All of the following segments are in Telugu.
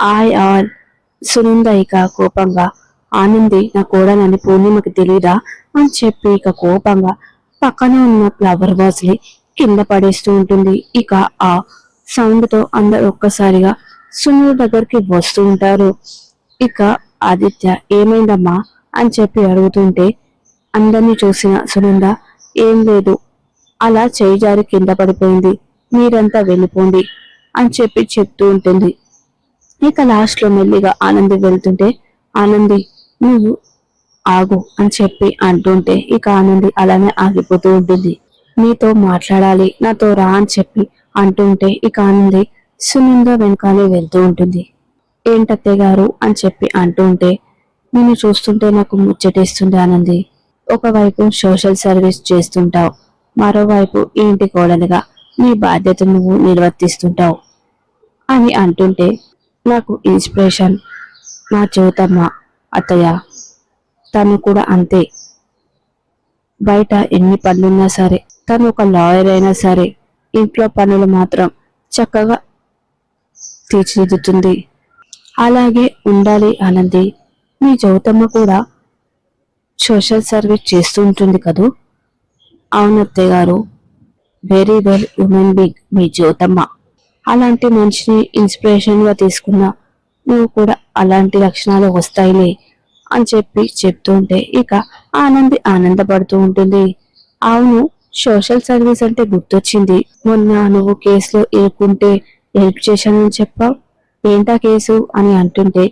ఆయ్ ఆల్ సునంద ఇక కోపంగా ఆనంది నా కోడలని పూర్ణిమకి తెలీదా? అని చెప్పి ఇక కోపంగా పక్కన ఉన్న ఫ్లవర్ వాజ్ని కింద పడేస్తూ ఉంటుంది. ఇక ఆ సౌండ్తో అందరు ఒక్కసారిగా సునీల్ దగ్గరికి వస్తూ ఉంటారు. ఇక ఆదిత్య ఏమైందమ్మా? అని చెప్పి అడుగుతుంటే అందరినీ చూసిన సునంద ఏం లేదు అలా చేయి జారి కింద పడిపోయింది మీరంతా వెళ్ళిపోండి అని చెప్పి చెప్తూ ఉంటుంది. ఇక లాస్ట్లో మెల్లిగా ఆనంది వెళ్తుంటే ఆనంది నువ్వు ఆగు అని చెప్పి అంటుంటే ఇక ఆనంది అలానే ఆగిపోతూ ఉంటుంది. నీతో మాట్లాడాలి నాతో రా అని చెప్పి అంటుంటే ఇక ఆనంది సునంద వెనకాలే వెళ్తూ ఉంటుంది. ఏంటత్తే గారు అని చెప్పి అంటుంటే నిన్ను చూస్తుంటే నాకు ముచ్చటేస్తుంది ఆనంది. ఒకవైపు సోషల్ సర్వీస్ చేస్తుంటావు మరోవైపు ఇంటి కోడలుగా నీ బాధ్యత నువ్వు నిర్వర్తిస్తుంటావు అని అంటుంటే నాకు ఇన్స్పిరేషన్. నా చెవుతమ్మ అత్తయ్య. తను కూడా అంతే. బయట ఎన్ని పనులున్నా సరే తను ఒక లాయర్ అయినా సరే ఇంట్లో పనులు మాత్రం చక్కగా తీర్చిదిద్దుతుంది. అలాగే ఉండాలి అనంది మీ జ్యోతమ్మ కూడా సోషల్ సర్వీస్ చేస్తూ ఉంటుంది కదూ? అవునత్తయ్య గారు. Very well women big me Jyothamma అలాంటి మనిషిని ఇన్స్పిరేషన్గా తీసుకున్నా తీసుకున్న నువ్వు కూడా అలాంటి లక్షణాలు వస్తాయిలే అని చెప్పి చెప్తుంటే ఇక ఆనంది ఆనందపడుతూ ఉంటుంది. అవును సోషల్ సర్వీస్ అంటే గుర్తొచ్చింది. మొన్న నువ్వు కేసులో ఇరుక్కుంటే హెల్ప్ చేశానని చెప్పావు. ఏంటా కేసు అని అంటుంటే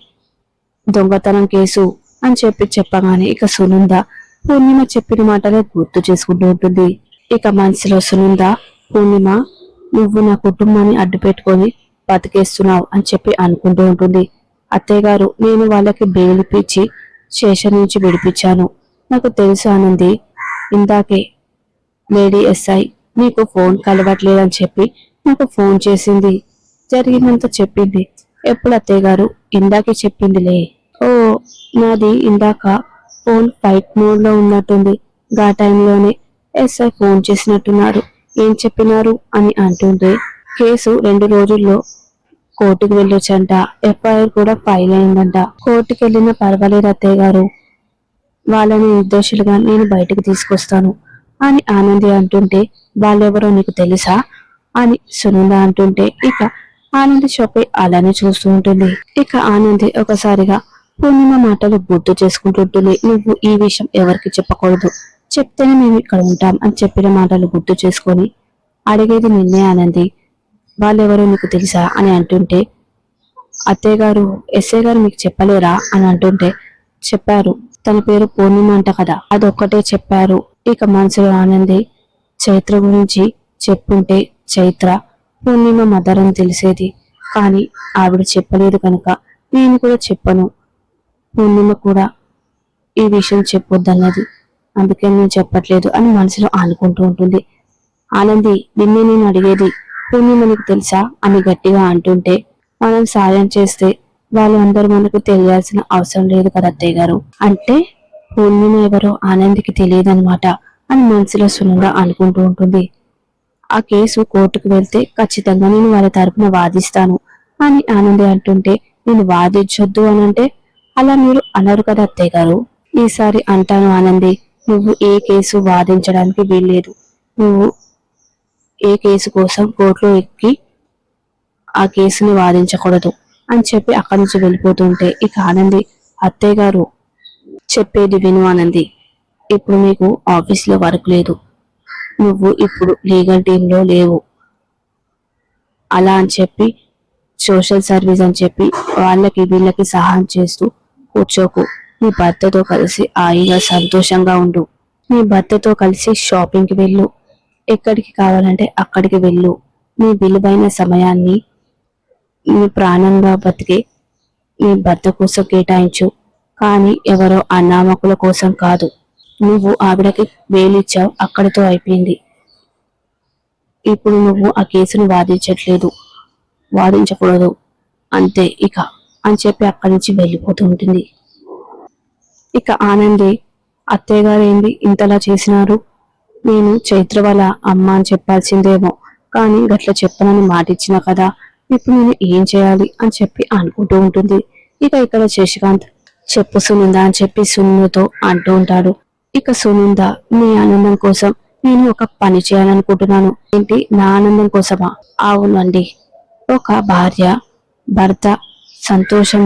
దొంగతనం కేసు అని చెప్పి చెప్పగానే ఇక సునంద పూర్ణిమ చెప్పిన మాటలే గుర్తు చేసుకుంటూ ఉంటుంది. ఇక మనసులో సునంద పూర్ణిమ నువ్వు నా కుటుంబాన్ని అడ్డు పెట్టుకొని బతికేస్తున్నావు అని చెప్పి అనుకుంటూ ఉంటుంది. అత్తయ్యగారు నేను వాళ్ళకి బెయిల్ ఇప్పించి స్టేషన్ నుంచి విడిపించాను. నాకు తెలుసు ఆనంది. ఇందాకే లేడీ ఎస్ఐ నీకు ఫోన్ కలవట్లేదని చెప్పి నాకు ఫోన్ చేసింది. జరిగినంత చెప్పింది. ఎప్పుడు అత్తయ్య గారు ఇందాకే చెప్పిందిలే. ఓ నాది ఇందాక ఫోన్ ఫైట్ మోడ్లో ఉన్నట్టుంది. గా టైంలోనే ఎస్ఐ ఫోన్ చేసినట్టున్నారు. ఏం చెప్పినారు అని అంటుంటే కేసు రెండు రోజుల్లో కోర్టుకు వెళ్ళొచ్చంట. ఎఫ్ఐఆర్ కూడా ఫైల్ అయిందంట. కోర్టుకు వెళ్ళిన పర్వాలేదు అత్తయ్య గారు. వాళ్ళని నిర్దోషులుగా నేను బయటకు తీసుకొస్తాను అని ఆనంది అంటుంటే వాళ్ళెవరో నీకు తెలుసా? అని సునంద అంటుంటే ఇక ఆనంది షాప్ అలానే చూస్తూ ఉంటుంది. ఇక ఆనంది ఒకసారిగా పూర్ణిమ మాటలు గుర్తు చేసుకుంటుంటుంది. నువ్వు ఈ విషయం ఎవరికి చెప్పకూడదు. చెప్తేనే మేము ఇక్కడ ఉంటాం అని చెప్పిన మాటలు గుర్తు చేసుకొని అడిగేది నిన్నే ఆనంది వాళ్ళెవరో నీకు తెలుసా? అని అంటుంటే అత్తయ్య గారు ఎస్ఏ గారు మీకు చెప్పలేరా? అని అంటుంటే చెప్పారు. తన పేరు పూర్ణిమ అంట కదా అదొక్కటే చెప్పారు. ఇక మనసులో ఆనంది చైత్ర గురించి చెప్పుంటే చైత్ర పూర్ణిమ మదర్ అని తెలిసేది. కానీ ఆవిడ చెప్పలేదు కనుక నేను కూడా చెప్పను. పూర్ణిమ కూడా ఈ విషయం చెప్పొద్దన్నది. అందుకే నేను చెప్పట్లేదు అని మనసులో అనుకుంటూ ఉంటుంది. ఆనంది నిన్నే నేను అడిగేది పుణ్యం మనకు తెలుసా? అని గట్టిగా అంటుంటే మనం సాయం చేస్తే వాళ్ళు అందరూ మనకు తెలియాల్సిన అవసరం లేదు కదా అత్తయ్య గారు. అంటే పూర్ణిమ ఎవరో ఆనందికి తెలియదన్నమాట అని మనసులో సునంగా అనుకుంటూ ఉంటుంది. ఆ కేసు కోర్టుకు వెళ్తే ఖచ్చితంగా నేను వాళ్ళ తరపున వాదిస్తాను అని ఆనంది అంటుంటే నేను వాదించొద్దు అని అంటే అలా మీరు అనరు కదా అత్తయ్య గారు. ఈసారి అంటాను ఆనంది నువ్వు ఏ కేసు వాదించడానికి వీల్లేదు. నువ్వు ఏ కేసు కోసం కోర్టులో ఎక్కి ఆ కేసుని వాదించకూడదు అని చెప్పి అక్కడి నుంచి వెళ్ళిపోతుంటే ఇక ఆనంది అత్తయ్య గారు చెప్పేది విను ఆనంది. ఇప్పుడు మీకు ఆఫీస్లో వర్క్ లేదు. నువ్వు ఇప్పుడు లీగల్ టీంలో లేవు. అలా అని చెప్పి సోషల్ సర్వీస్ అని చెప్పి వాళ్ళకి వీళ్ళకి సహాయం చేస్తూ కూర్చోకు. నీ భర్తతో కలిసి హాయిగా సంతోషంగా ఉండు. నీ భర్తతో కలిసి షాపింగ్కి వెళ్ళు. ఎక్కడికి కావాలంటే అక్కడికి వెళ్ళు. నీ విలువైన సమయాన్ని నీ ప్రాణంగా బతికే నీ భర్త కోసం కేటాయించు. కానీ ఎవరో అనామకుల కోసం కాదు. నువ్వు ఆవిడకి వేలిచ్చావు. అక్కడితో అయిపోయింది. ఇప్పుడు నువ్వు ఆ కేసును వాదించట్లేదు. వాదించకూడదు. అంతే ఇక అని చెప్పి అక్కడి నుంచి వెళ్ళిపోతూ ఉంటుంది. ఇక ఆనంది అత్తయ్యగారేంది ఏంది ఇంతలా చేసినారు? నేను చైత్ర వాళ్ళ అమ్మ అని చెప్పాల్సిందేమో కానీ గట్ల చెప్పనని మాటిచ్చిన కదా ఇప్పుడు నేను ఏం చేయాలి అని చెప్పి అనుకుంటూ ఉంటుంది. ఇక ఇక్కడ శశికాంత్ చెప్పు సునింద అని చెప్పి సునుతో అంటూ ఉంటాడు. ఇక సునింద నీ ఆనందం కోసం నేను ఒక పని చేయాలనుకుంటున్నాను. ఏంటి నా ఆనందం కోసమా? అవునండి. ఒక భార్య భర్త సంతోషం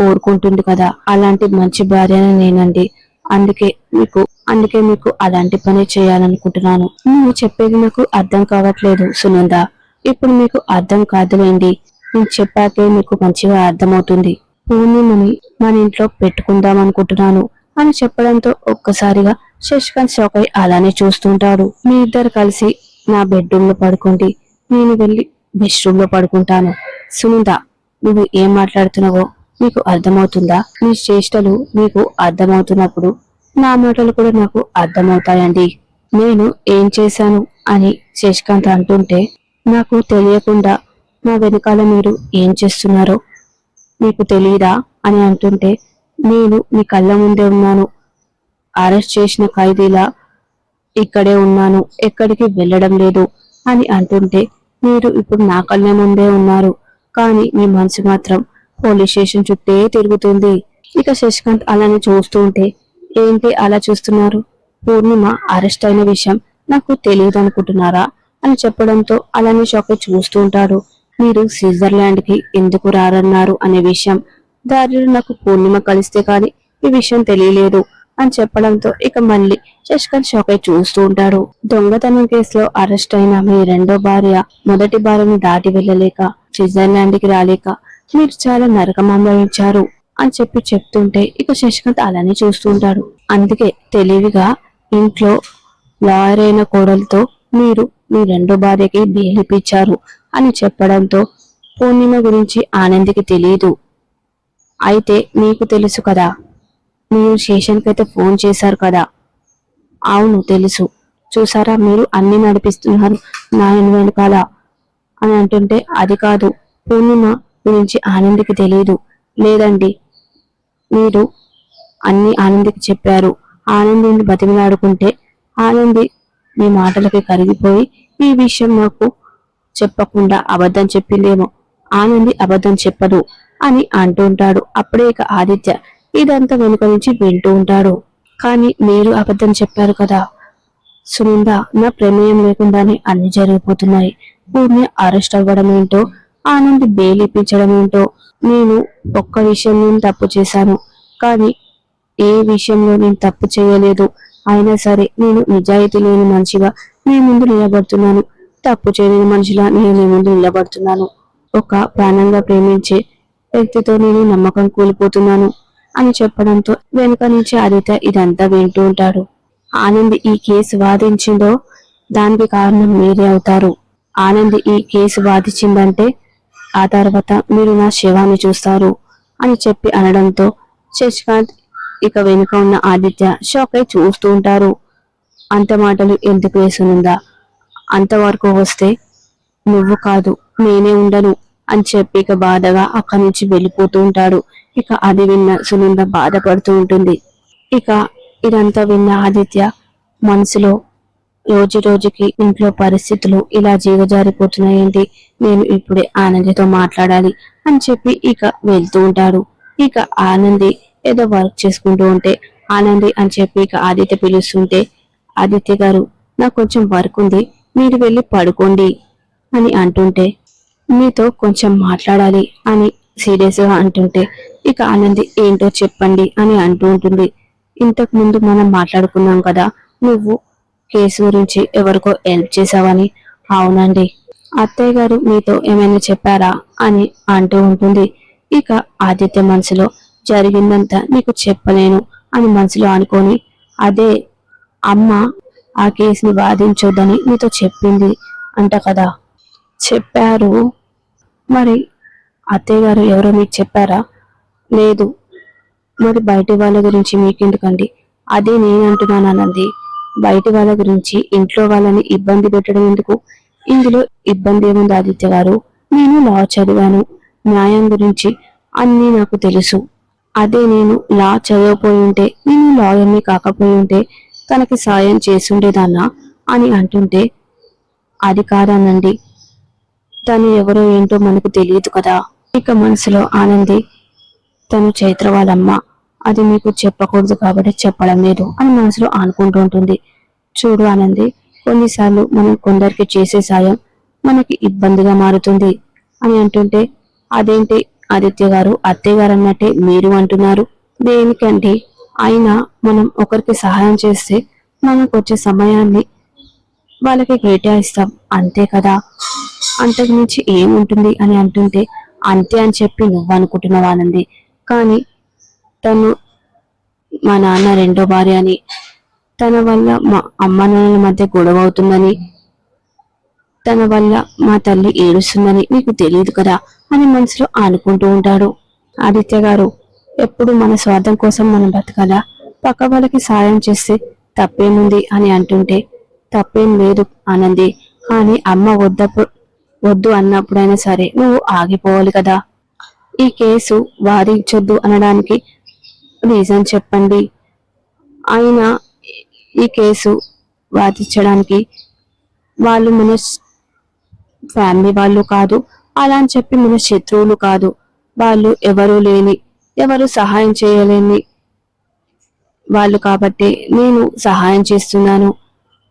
కోరుకుంటుంది కదా. అలాంటి మంచి భార్యనే నేనండి. అందుకే మీకు అందుకే మీకు అలాంటి పని చేయాలనుకుంటున్నాను. నువ్వు చెప్పేది నాకు అర్థం కావట్లేదు సునంద. ఇప్పుడు మీకు అర్థం కాదులేండి. నేను చెప్పాకే మీకు మంచిగా అర్థమవుతుంది. పూర్ణిమని మన ఇంట్లో పెట్టుకుందాం అనుకుంటున్నాను అని చెప్పడంతో ఒక్కసారిగా శశికాంత్ షాక్ అయి అలానే చూస్తుంటాడు. మీ ఇద్దరు కలిసి నా బెడ్రూమ్లో పడుకోండి. నేను వెళ్ళి బెడ్రూమ్లో పడుకుంటాను. సునంద నువ్వు ఏం మాట్లాడుతున్నావో మీకు అర్థమవుతుందా? మీ చేష్టలు మీకు అర్థమవుతున్నప్పుడు నా మాటలు కూడా నాకు అర్థమవుతాయండి. నేను ఏం చేశాను అని శశికాంత్ అంటుంటే నాకు తెలియకుండా నా వెనకాల మీరు ఏం చేస్తున్నారో మీకు తెలియదా అని అంటుంటే నేను మీ కళ్ళ ముందే ఉన్నాను. అరెస్ట్ చేసిన ఖైదీలా ఇక్కడే ఉన్నాను. ఎక్కడికి వెళ్ళడం లేదు అని అంటుంటే మీరు ఇప్పుడు నా కళ్ళ ముందే ఉన్నారు. కానీ మీ మనసు మాత్రం పోలీస్ స్టేషన్ చుట్టే తిరుగుతుంది. ఇక శశికాంత్ అలానే చూస్తూ ఉంటే ఏంటి అలా చూస్తున్నారు? పూర్ణిమ అరెస్ట్ అయిన విషయం నాకు తెలియదు అనుకుంటున్నారా? అని చెప్పడంతో అలానే షాక్ చూస్తూ ఉంటాడు. మీరు స్విట్జర్లాండ్కి ఎందుకు రారన్నారు అనే విషయం. దారిలో నాకు పూర్ణిమ కలిస్తే కానీ ఈ విషయం తెలియలేదు అని చెప్పడంతో ఇక మళ్ళీ శశికాంత్ షాక్ అయి చూస్తూ ఉంటాడు. దొంగతనం కేసులో అరెస్ట్ అయిన మీ రెండో భార్య మొదటి భార్యను దాటి వెళ్ళలేక స్విట్జర్లాండ్కి రాలేక మీరు చాలా నరకం అనుభవించారు అని చెప్పి చెప్తుంటే ఇక శశికాంత్ అలానే చూస్తుంటాడు అందుకే తెలివిగా ఇంట్లో లాయర్ అయిన కోడలతో మీరు మీ రెండో భార్యకి బేలిపిచ్చారు అని చెప్పడంతో పూర్ణిమ గురించి ఆనందికి తెలియదు అయితే మీకు తెలుసు కదా మీరు శేషన్కైతే ఫోన్ చేశారు కదా? అవును తెలుసు. చూసారా మీరు అన్ని నడిపిస్తున్నారు నాయన వెనకాల అని అంటుంటే అది కాదు. పూర్ణిమ గురించి ఆనందికి తెలియదు లేదండి మీరు అన్ని ఆనందికి చెప్పారు. ఆనందిని బతిమలాడుకుంటే ఆనంది మీ మాటలకి కరిగిపోయి ఈ విషయం నాకు చెప్పకుండా అబద్ధం చెప్పిందేమో. ఆనంది అబద్ధం చెప్పదు అని అంటూ ఉంటాడు. అప్పుడే ఇక ఆదిత్య ఇదంతా వెనుక నుంచి వింటూ ఉంటాడు. కానీ మీరు అబద్ధం చెప్పారు కదా. సునంద నా ప్రమేయం లేకుండానే అన్ని జరిగిపోతున్నాయి. పూర్ణి అరెస్ట్ అవ్వడం ఏంటో ఆనంద్ బెయిల్ ఇప్పించడం ఏంటో నేను ఒక్క విషయం నేను తప్పు చేశాను. కానీ ఏ విషయంలో నేను తప్పు చేయలేదు. అయినా సరే నేను నిజాయితీ లేని మనిషిగా నీ ముందు నిలబడుతున్నాను. తప్పు చేయలేని మనిషిలా నేను నీ ముందు నిలబడుతున్నాను. ఒక ప్రాణంగా ప్రేమించే వ్యక్తితో నేను నమ్మకం కోల్పోతున్నాను అని చెప్పడంతో వెనుక నుంచి ఆదిత్య ఇదంతా వింటూ ఉంటాడు. ఆనంద్ ఈ కేసు వాదించిందో దానికి కారణం మీరే అవుతారు. ఆనంద్ ఈ కేసు వాదించిందంటే ఆ తర్వాత మీరు నా శవాన్ని చూస్తారు అని చెప్పి అనడంతో శశికాంత్ ఇక వెనుక ఉన్న ఆదిత్య షాక్ అయి చూస్తూ ఉంటారు. అంత మాటలు ఎందుకు వేసునుందా? అంతవరకు వస్తే నువ్వు కాదు నేనే ఉండను అని చెప్పి ఇక బాధగా అక్కడి నుంచి వెళ్ళిపోతూ ఉంటాడు. ఇక అది విన్న సునంద బాధపడుతూ ఉంటుంది. ఇక ఇదంతా విన్న ఆదిత్య మనసులో రోజు రోజుకి ఇంట్లో పరిస్థితులు ఇలా జీవజారిపోతున్నాయండి నేను ఇప్పుడే ఆనందితో మాట్లాడాలి అని చెప్పి ఇక వెళ్తూ ఉంటాడు. ఇక ఆనంది ఏదో వర్క్ చేసుకుంటూ ఉంటే ఆనంది అని చెప్పి ఇక ఆదిత్య పిలుస్తుంటే ఆదిత్య గారు నాకు కొంచెం వర్క్ ఉంది మీరు వెళ్ళి పడుకోండి అని అంటుంటే మీతో కొంచెం మాట్లాడాలి అని సీరియస్గా అంటుంటే ఇక ఆనంది ఏంటో చెప్పండి అని అంటూ ఉంటుంది. ఇంతకు ముందు మనం మాట్లాడుకున్నాం కదా నువ్వు కేసు గురించి ఎవరికో హెల్ప్ చేసావని అవునండి. అత్తయ్య గారు మీతో ఏమైనా చెప్పారా అని అంటూ ఉంటుంది. ఇక ఆదిత్య మనసులో జరిగిందంతా నీకు చెప్పలేను అని మనసులో అనుకొని అదే అమ్మ ఆ కేసుని వాదించొద్దని నీతో చెప్పింది అంట కదా. చెప్పారు. మరి అత్తయ్య గారు ఎవరో మీకు చెప్పారా? లేదు. మరి బయటి వాళ్ళ గురించి మీకెందుకండి? అదే నేను అంటున్నాను అన్నది బయటి వాళ్ళ గురించి ఇంట్లో వాళ్ళని ఇబ్బంది పెట్టడం ఎందుకు? ఇందులో ఇబ్బంది ఏముంది ఆదిత్య గారు? నేను లా చదివాను. న్యాయం గురించి అన్నీ నాకు తెలుసు. అదే నేను లా చదవపోయి ఉంటే నేను లాయర్ని కాకపోయి ఉంటే తనకి సాయం చేసుండేదాన్నా అని అంటుంటే అది కాదనండి తను ఎవరో ఏంటో మనకు తెలియదు కదా. ఇక మనసులో ఆనంది తను చైత్ర వాళ్ళమ్మ అది మీకు చెప్పకూడదు కాబట్టి చెప్పడం లేదు అని మనసులో అనుకుంటూ ఉంటుంది. చూడు ఆనంది కొన్నిసార్లు మనం కొందరికి చేసే సాయం మనకి ఇబ్బందిగా మారుతుంది అని అంటుంటే అదేంటి ఆదిత్య గారు అత్తయ్య గారు అన్నట్టే మీరు అంటున్నారు? దేనికంటే అయినా మనం ఒకరికి సహాయం చేస్తే మనకు వచ్చే సమయాన్ని వాళ్ళకి కేటాయిస్తాం. అంతే కదా? అంతకు మించి ఏముంటుంది? అని అంటుంటే అంతే అని చెప్పి నువ్వు అనుకుంటున్నావు ఆనంది. కానీ తను మా నాన్న రెండో భార్య అని. తన వల్ల మా అమ్మ నాన్నల మధ్య గొడవ అవుతుందని తన వల్ల మా తల్లి ఏడుస్తుందని నీకు తెలియదు కదా అని మనసులో అనుకుంటూ ఉంటాడు. ఆదిత్య గారు ఎప్పుడు మన స్వార్థం కోసం మనం బతకాలా పక్క వాళ్ళకి సాయం చేస్తే తప్పేముంది అని అంటుంటే తప్పేం లేదు ఆనంది కానీ అమ్మ వద్దప్పుడు వద్దు అన్నప్పుడైనా సరే నువ్వు ఆగిపోవాలి కదా. ఈ కేసు వాదించొద్దు అనడానికి రీజన్ చెప్పండి. అయినా ఈ కేసు వాదించడానికి వాళ్ళు మన ఫ్యామిలీ వాళ్ళు కాదు అలా అని చెప్పి మన శత్రువులు కాదు. వాళ్ళు ఎవరు లేని ఎవరు సహాయం చేయలేని వాళ్ళు కాబట్టి నేను సహాయం చేస్తున్నాను.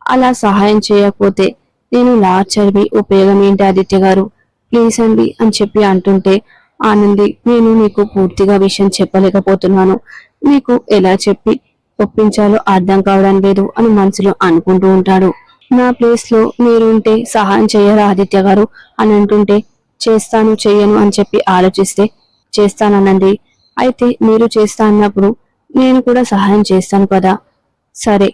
అలా సహాయం చేయకపోతే నేను లా చదివి ఉపయోగం ఏంటి ఆదిత్య గారు? ప్లీజ్ అండి అని చెప్పి అంటుంటే ఆనంది నేను నీకు పూర్తిగా విషయం చెప్పలేకపోతున్నాను. నీకు ఎలా చెప్పి ఒప్పించాలో అర్థం కావడం లేదు అని మనసులో అనుకుంటూ ఉంటాడు. నా ప్లేస్లో మీరుంటే సహాయం చేయరా ఆదిత్య గారు? అని అంటుంటే చేస్తాను చెయ్యను అని చెప్పి ఆలోచిస్తే చేస్తాననండి అయితే మీరు చేస్తా అన్నప్పుడు నేను కూడా సహాయం చేస్తాను కదా? సరే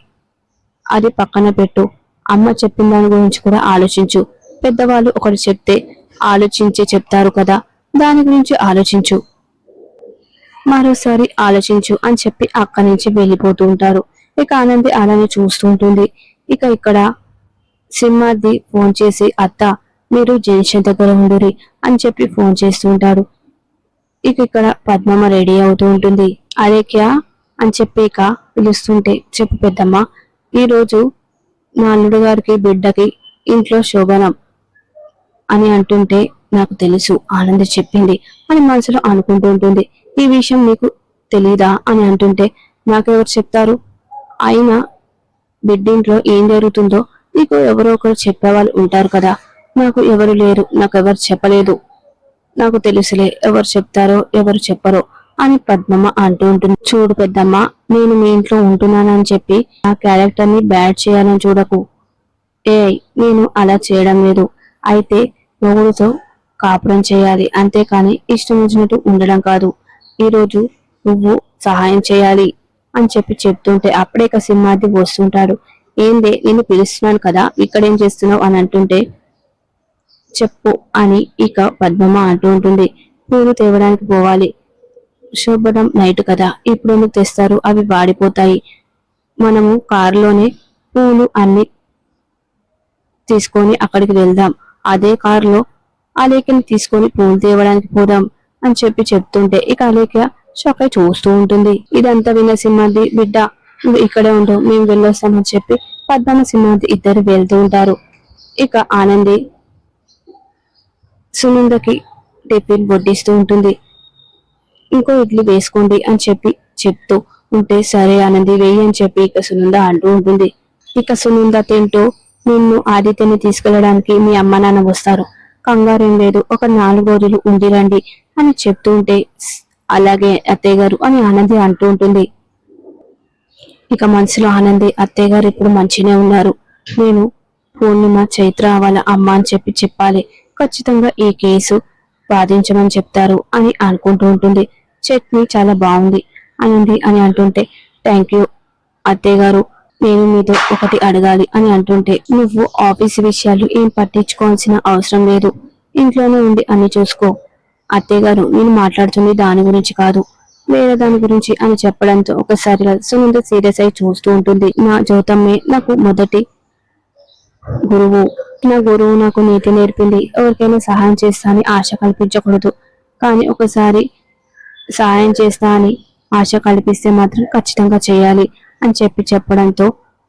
అది పక్కన పెట్టు. అమ్మ చెప్పిన దాని గురించి కూడా ఆలోచించు. పెద్దవాళ్ళు ఒకటి చెప్తే ఆలోచించి చెప్తారు కదా? దాని గురించి ఆలోచించు. మరోసారి ఆలోచించు అని చెప్పి అక్కడి నుంచి వెళ్ళిపోతూ ఉంటారు. ఇక ఆనంది అలానే చూస్తూ ఉంటుంది. ఇక ఇక్కడ సింహాద్రి ఫోన్ చేసి అత్త మీరు జంక్షన్ దగ్గర ఉండురి అని చెప్పి ఫోన్ చేస్తూ ఉంటారు. ఇక ఇక్కడ పద్మమ్మ రెడీ అవుతూ ఉంటుంది. అరే క్యా? అని చెప్పి ఇక పిలుస్తుంటే చెప్పు పెద్దమ్మ ఈరోజు మా అల్లుడు గారికి బిడ్డకి ఇంట్లో శోభనం అని అంటుంటే నాకు తెలుసు ఆనంది చెప్పింది అని మనసులో అనుకుంటూ ఉంటుంది. ఈ విషయం నీకు తెలీదా అని అంటుంటే నాకెవరు చెప్తారు? అయినా బిడ్డింట్లో ఏం జరుగుతుందో నీకు ఎవరో ఒకరు చెప్పేవాళ్ళు ఉంటారు కదా. నాకు ఎవరు లేరు నాకు ఎవరు చెప్పలేదు. నాకు తెలుసులే ఎవరు చెప్తారో ఎవరు చెప్పరో అని పద్మమ్మ అంటూ ఉంటుంది. చూడు పెద్దమ్మ నేను మీ ఇంట్లో ఉంటున్నానని చెప్పి నా క్యారెక్టర్ని బ్యాడ్ చేయాలని చూడకు. ఏ నేను అలా చేయడం లేదు. అయితే మొగుడుతో కాపురం చేయాలి. అంతేకాని ఇష్టం వచ్చినట్టు ఉండడం కాదు. ఈరోజు నువ్వు సహాయం చేయాలి అని చెప్పి చెప్తుంటే అప్పుడే ఒక సింహాద్రి వస్తుంటాడు. ఏందే? నేను పిలుస్తున్నాను కదా. ఇక్కడేం చేస్తున్నావు అని అంటుంటే చెప్పు అని ఇక పద్మమ్మ అంటూ ఉంటుంది. పూలు తేవడానికి పోవాలి. శుభ్రం నైట్ కదా. ఇప్పుడు ఎందుకు తెస్తారు? అవి వాడిపోతాయి. మనము కారులోనే పూలు అన్ని తీసుకొని అక్కడికి వెళ్దాం. అదే కారులో అలేఖని తీసుకొని పూలు తేవడానికి పోదాం అని చెప్పి చెప్తుంటే ఇక అలేక షాక్ అయి చూస్తూ ఉంటుంది. ఇదంతా విన్న సింహాద్రి బిడ్డ నువ్వు ఇక్కడే ఉండవు మేము వెళ్ళొస్తామని చెప్పి పద్మన సింహాద్రి ఇద్దరు వెళ్తూ ఉంటారు. ఇక ఆనంది సునందకి టిఫిన్ వడ్డిస్తూ ఉంటుంది. ఇంకో ఇడ్లీ వేసుకోండి అని చెప్పి చెప్తూ ఉంటే సరే ఆనంది వేయి అని చెప్పి ఇక సునంద అంటూ ఉంటుంది. ఇక సునంద తింటూ నిన్ను ఆదిత్యని తీసుకెళ్ళడానికి మీ అమ్మ నాన్న వస్తారు. కంగారేం లేదు. ఒక నాలుగు రోజులు ఉండిరండి అని చెప్తూ ఉంటే అలాగే అత్తయ్య గారు అని ఆనంది అంటూ ఉంటుంది. ఇక మనసులో ఆనంది అత్తయ్య గారు ఇప్పుడు మంచినే ఉన్నారు. నేను పూర్ణిమ చైత్ర వాళ్ళ అమ్మ అని చెప్పి చెప్పాలి. ఖచ్చితంగా ఈ కేసు వాదించమని చెప్తారు అని అనుకుంటూ ఉంటుంది. చట్నీ చాలా బాగుంది. అనంది అని అంటుంటే థ్యాంక్ యూ అత్తయ్య గారు. నేను మీతో ఒకటి అడగాలి అని అంటుంటే నువ్వు ఆఫీస్ విషయాలు ఏం పట్టించుకోవాల్సిన అవసరం లేదు. ఇంట్లోనే ఉండి అన్ని చూసుకో. అత్తేగారు నేను మాట్లాడుతుంది దాని గురించి కాదు. వేరే దాని గురించి అని చెప్పడంతో ఒకసారిగా సునంద సీరియస్ అయి చూస్తూ ఉంటుంది. నా జ్యోతమ్మే నాకు మొదటి గురువు. నా గురువు నాకు నీతి నేర్పింది. ఎవరికైనా సహాయం చేస్తా అని ఆశ కల్పించకూడదు. కానీ ఒకసారి సహాయం చేస్తా అని ఆశ కల్పిస్తే మాత్రం ఖచ్చితంగా చేయాలి. అని చెప్పి చెప్పడంతో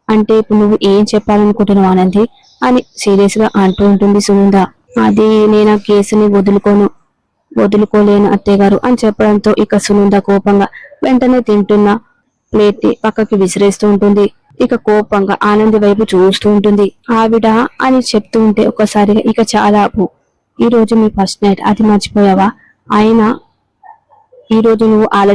అంటే ఇప్పుడు నువ్వు ఏం చెప్పాలనుకుంటున్నావు ఆనంది? అని సీరియస్గా అంటూ ఉంటుంది సునంద అది నేను ఆ కేసుని వదులుకోను వదులుకోలేను అత్తయ్యగారు అని చెప్పడంతో ఇక సునంద కోపంగా వెంటనే తింటున్న ప్లేట్ని పక్కకి విసిరేస్తూ ఉంటుంది. ఇక కోపంగా ఆనంది వైపు చూస్తూ ఉంటుంది. ఆవిడ? అని చెప్తూ ఉంటే ఒకసారిగా ఇక చాలా ఈ రోజు మీ ఫస్ట్ నైట్ అది మర్చిపోయావా? అయినా ఈ రోజు నువ్వు ఆలోచి